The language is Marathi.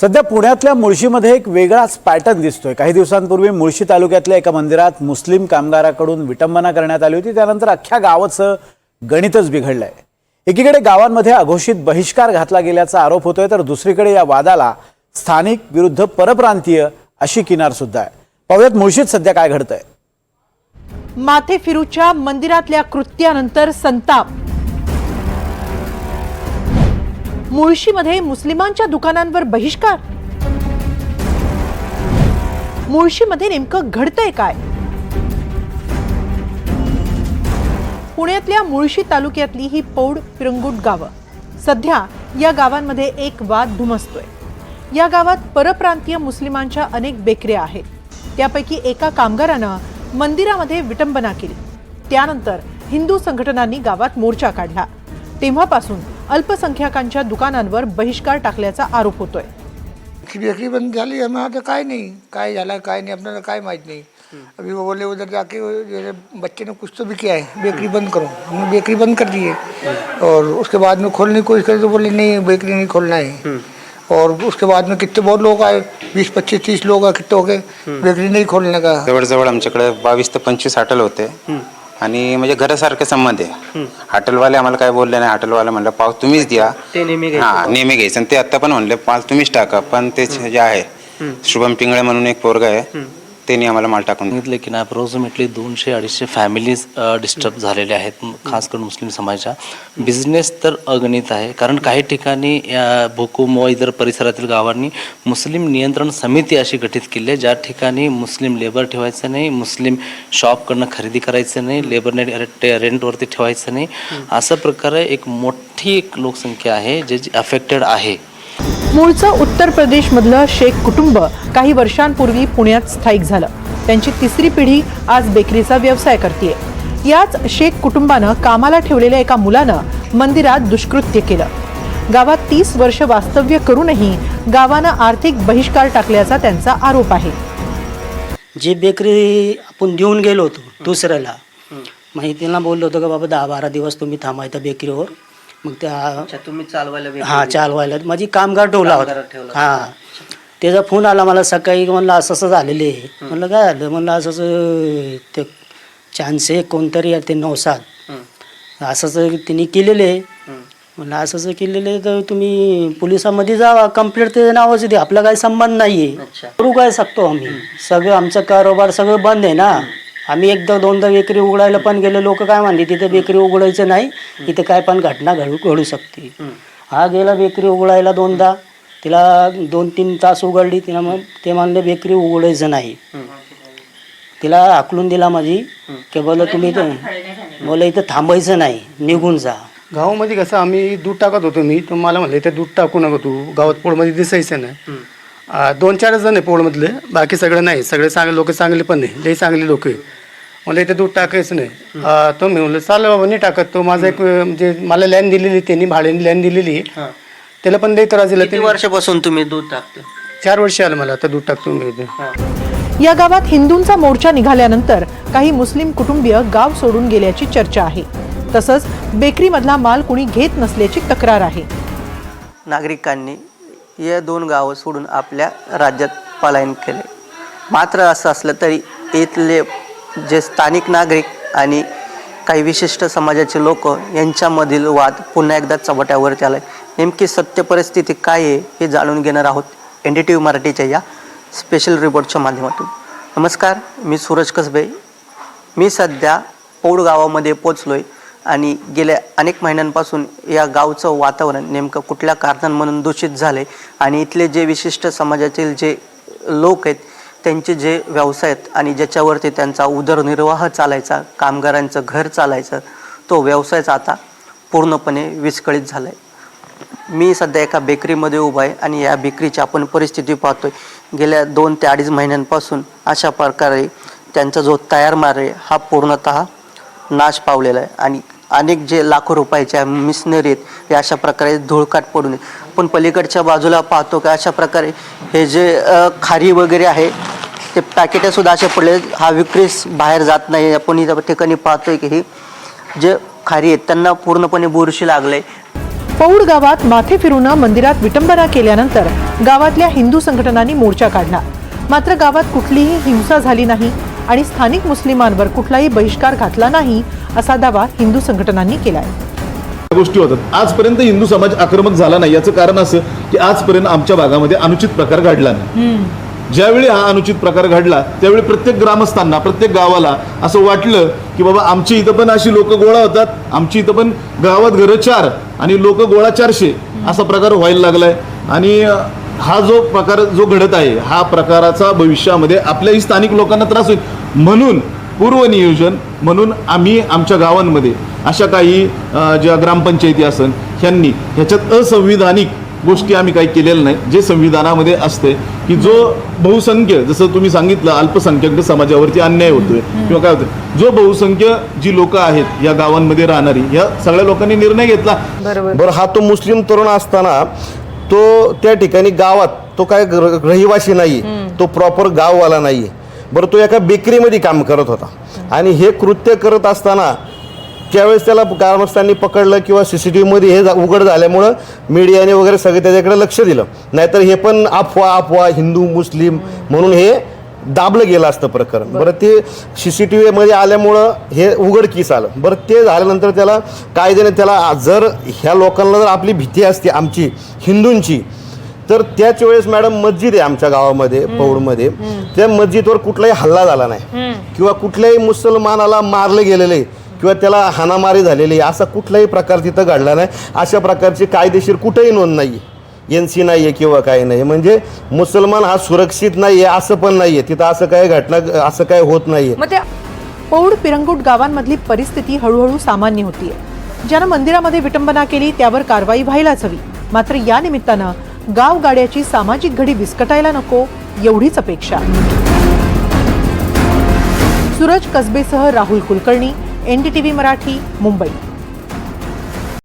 सध्या पुण्यातल्या मुळशीमध्ये एक वेगळाच पॅटर्न दिसतोय. काही दिवसांपूर्वी मुळशी तालुक्यातल्या एका मंदिरात मुस्लिम कामगाराकडून विटंबना करण्यात आली होती. त्यानंतर अख्ख्या गावाचं गणितच बिघडलंय. एकीकडे गावांमध्ये अघोषित बहिष्कार घातला गेल्याचा आरोप होतोय तर दुसरीकडे या वादाला स्थानिक विरुद्ध परप्रांतीय अशी किनार सुद्धा आहे. पाहुयात मुळशीत सध्या काय घडतंय. माथे फिरूच्या मंदिरातल्या कृत्यानंतर संताप. मुळशीमध्ये मुस्लिमांच्या दुकानांवर बहिष्कार? मुळशीमध्ये नेमकं घडतंय काय? पुण्यातल्या मुळशी तालुक्यातली ही पौड पिरंगुट गावं. सध्या या गावांमध्ये एक वाद धुमसतोय. या गावात परप्रांतीय मुस्लिमांच्या अनेक बेकऱ्या आहेत. त्यापैकी एका कामगारानं मंदिरामध्ये विटंबना केली. त्यानंतर हिंदू संघटनांनी गावात मोर्चा काढला. तेव्हापासून अल्पसंख्याकांच्या दुकानांवर बहिष्कार टाकल्याचा आरोप होतोय. बेकरी बेकरी बंद झाली है आता काय नहीं. काय झाला काय नहीं अपना काय माहीत नहीं. अभी वो बोले उधर जाके बच्चे ने कुछ तो भी किया है बेकरी बंद करो. हमने बेकरी बंद कर दी है. और उसके बाद में खोलने की कोशिश करी तो बोले नहीं बेकरी नहीं खोलना है. और उसके बाद में कितने बहुत लोग आए. बीस पच्चीस तीस लोग आए कितने हो गए. बेकरी नहीं खोलने का जवळजवळ आमच्याकडे बावीस ते पंचवीस हॉटेल होते. आणि म्हणजे घरासारखे संबंध आहे. हॉटेलवाले आम्हाला काय बोलले नाही हॉटेलवाले म्हणलं पाव तुम्हीच द्या. ते नेहमी हा नेहमी घ्यायचं. आणि ते आता पण म्हणले पाल तुम्हीच टाका. पण ते जे आहे शुभम पिंगळे म्हणून एक पोरगा आहे. त्यांनी आम्हाला माल टाकून. सांगितलं की ना अप्रॉक्सिमेटली दोनशे अडीचशे फॅमिलीज डिस्टर्ब झालेले आहेत खास करून मुस्लिम समाजाच्या. बिझनेस तर अगणित आहे कारण काही ठिकाणी या भुकुम व इतर परिसरातील गावांनी मुस्लिम नियंत्रण समिती अशी गठीत केली आहे ज्या ठिकाणी मुस्लिम लेबर ठेवायचं नाही मुस्लिम शॉपकडनं खरेदी करायचं नाही लेबरने रेंटवरती ठेवायचं नाही. असं प्रकारे एक मोठी एक लोकसंख्या आहे जे अफेक्टेड आहे. मूळचं उत्तर प्रदेशमधलं शेख कुटुंब काही वर्षांपूर्वी पुण्यात स्थायिक झालं. त्यांची तिसरी पिढी आज बेकरीचा व्यवसाय करते याच शेख कुटुंबानं कामाला ठेवलेल्या एका मुलानं मंदिरात दुष्कृत्य केलं. गावात तीस वर्ष वास्तव्य करूनही गावानं आर्थिक बहिष्कार टाकल्याचा त्यांचा आरोप आहे. जी बेकरी आपण देऊन गेलो होतो दुसऱ्याला माहितीला बोललो होतो का बाबा दहा बारा दिवस तुम्ही थांबा बेकरीवर. मग त्या तुम्ही चालवायला हा चालवायला. माझी कामगार ठेवला होता. ठेवला हा. त्याचा फोन आला मला सकाळी म्हणलं असं असं झालेलं आहे. म्हणलं काय झालं? म्हणलं असं असं ते चान्स आहे कोणतरी आहे ते नवसात असंच त्यांनी केलेलं आहे. म्हणलं असं असं केलेलं आहे तर तुम्ही पोलिसामध्ये जावा. कंप्लेंट त्याच्या नावाची द्या. आपला काही संबंध नाही आहे करू काय शकतो आम्ही? सगळं आमचं कारोबार सगळं बंद आहे ना? आम्ही एकदा दोनदा बेकरी उघडायला पण गेलो लोक काय म्हणले तिथे बेकरी उघडायचं नाही इथे काय पण घटना घडू घडू शकते. हा गेला बेकरी उघडायला दोनदा तिला दोन तीन तास उघडली तिला मग ते म्हणले बेकरी उघडायचं नाही. तिला हाकलून दिला माझी की बोला तुम्ही इथं बोला इथं थांबायचं नाही निघून जा. गावामध्ये कसं आम्ही दूध टाकत होतो मी तर मला म्हणले ते दूध टाकू नका तू गावात पोळमध्ये दिसायचं नाही. दोन चारच जण आहे पोळमधले बाकी सगळे नाही सगळे चांगले लोक चांगले पण नाही लई चांगले लोक आहे. मला इथे दूध टाकायचं नाही. तो मी म्हणलं चाल बाबा नाही टाकत तो माझा एक अं, म्हणजे मला लँड दिलेली त्यांनी भाड्याने लँड दिलेली. आहे. त्याला पण लई त्रास दिला. किती ते वर्षापासून तुम्ही दूध टाकता? चार वर्ष आलं मला आता दूध टाकतो मी इथे. या गावात हिंदूंचा मोर्चा निघाल्यानंतर काही मुस्लिम कुटुंबीय गाव सोडून गेल्याची चर्चा आहे. तसंच बेकरीमधला माल कुणी घेत नसल्याची तक्रार आहे. नागरिकांनी या दोन गावं सोडून आपल्या राज्यात पलायन केले. मात्र असं असलं तरी इथले जे स्थानिक नागरिक आणि काही विशिष्ट समाजाचे लोक यांच्यामधील वाद पुन्हा एकदा चव्हाट्यावरती आलाय. नेमकी सत्य परिस्थिती काय आहे हे जाणून घेणार आहोत एन डी टी व्ही मराठीच्या या स्पेशल रिपोर्टच्या माध्यमातून. नमस्कार मी सूरज कसबे. मी सध्या पौड गावामध्ये पोचलो आहे आणि गेल्या अनेक महिन्यांपासून या गावचं वातावरण नेमकं कुठल्या कारणांमधून दूषित झालं आहे आणि इथले जे विशिष्ट समाजातील जे लोक आहेत त्यांचे जे व्यवसाय आहेत आणि ज्याच्यावरती त्यांचा उदरनिर्वाह चालायचा कामगारांचं घर चालायचं तो व्यवसायच आता पूर्णपणे विस्कळीत झाला आहे मी सध्या एका बेकरीमध्ये उभा आहे आणि या बेकरीची आपण परिस्थिती पाहतोय. गेल्या दोन ते अडीच महिन्यांपासून अशा प्रकारे त्यांचा जो तयार मार आहे हा पूर्णतः नाश पावलेला आहे. आणि अनेक जे लाखो रुपयाच्या मिशनरी आहेत ते अशा प्रकारे धुळकाट पडून पण पलीकडच्या बाजूला पाहतो की अशा प्रकारे हे जे अ, खारी वगैरे आहे ते पॅकेटसुद्धा असे पडले हा विक्रीस बाहेर जात नाही. आपण इथं ठिकाणी पाहतोय की ही जे खारी आहेत त्यांना पूर्णपणे बुरशी लागले. पौड गावात माथे फिरून मंदिरात विटंबना केल्यानंतर गावातल्या हिंदू संघटनांनी मोर्चा काढला. मात्र गावात कुठलीही हिंसा झाली नाही आणि स्थानिक मुस्लिमांवर कुठलाही बहिष्कार घातला नाही असा दावा हिंदू संघटनांनी केलाय. गोष्टी होतात. आजपर्यंत हिंदू समाज आक्रमक झाला नाही. याचं कारण असं की आजपर्यंत आमच्या भागामध्ये अनुचित प्रकार घडला नाही. ज्यावेळी हा अनुचित प्रकार घडला त्यावेळी प्रत्येक ग्रामस्थांना प्रत्येक गावाला असं वाटलं की बाबा आमची इथं पण अशी लोक गोळा होतात आमची इथं पण गावात घरं चार आणि लोक गोळा चारशे असा प्रकार व्हायला लागलाय. आणि हा जो प्रकार जो घडत आहे हा प्रकाराचा भविष्यामध्ये आपल्याही स्थानिक लोकांना त्रास होईल. म्हणून पूर्वनियोजन म्हणून आम्ही आमच्या गावांमध्ये अशा काही ज्या ग्रामपंचायती असन ह्यांनी ह्याच्यात असंविधानिक गोष्टी आम्ही काही केलेल्या नाही. जे संविधानामध्ये असते की जो बहुसंख्य जसं तुम्ही सांगितलं अल्पसंख्याक समाजावरती अन्याय होतोय किंवा काय होतोय. जो बहुसंख्य जी लोक आहेत या गावांमध्ये राहणारी या सगळ्या लोकांनी निर्णय घेतला. बरं हा तो मुस्लिम तरुण असताना तो त्या ठिकाणी गावात तो काय रहिवासी नाही तो प्रॉपर गाववाला नाही बरं तो एका बेकरीमध्ये काम करत होता. आणि हे कृत्य करत असताना त्यावेळेस त्याला ग्रामस्थांनी पकडलं किंवा सी सी टी व्हीमध्ये हे जा- उघड झाल्यामुळं मीडियाने वगैरे सगळे त्याच्याकडे लक्ष दिलं. नाहीतर हे पण अफवा अफवा हिंदू मुस्लिम म्हणून हे दाबलं गेलं असतं प्रकरण. बरं ते सी सी टी व्हीमध्ये आल्यामुळं हे उघडकीस आलं. बरं ते झाल्यानंतर त्याला कायद्याने त्याला जर ह्या लोकांना जर आपली भीती असते आमची हिंदूंची तर त्याच वेळेस मॅडम मस्जिद आहे आमच्या गावामध्ये पौडमध्ये. त्या मस्जिदवर कुठलाही हल्ला झाला नाही. किंवा कुठल्याही मुसलमानाला मारले गेलेले किंवा त्याला हाणामारी झालेली असा कुठलाही प्रकार तिथं घडला नाही. अशा प्रकारची कायदेशीर कुठेही नोंद नाही एन सी नाही आहे किंवा काही नाही. म्हणजे मुसलमान हा सुरक्षित नाही आहे असं पण नाही आहे तिथं असं काही घटना असं काही होत नाही त्या पौड पिरंगुट गावांमधली परिस्थिती हळूहळू सामान्य होतीये. ज्यानं मंदिरामध्ये विटंबना केली त्यावर कारवाई व्हायलाच हवी. मात्र या निमित्तानं गाव गाड्याची सामाजिक घडी विस्कटायला नको एवढीच अपेक्षा. सूरज कसबेसह राहुल कुलकर्णी एनडीटीव्ही मराठी मुंबई.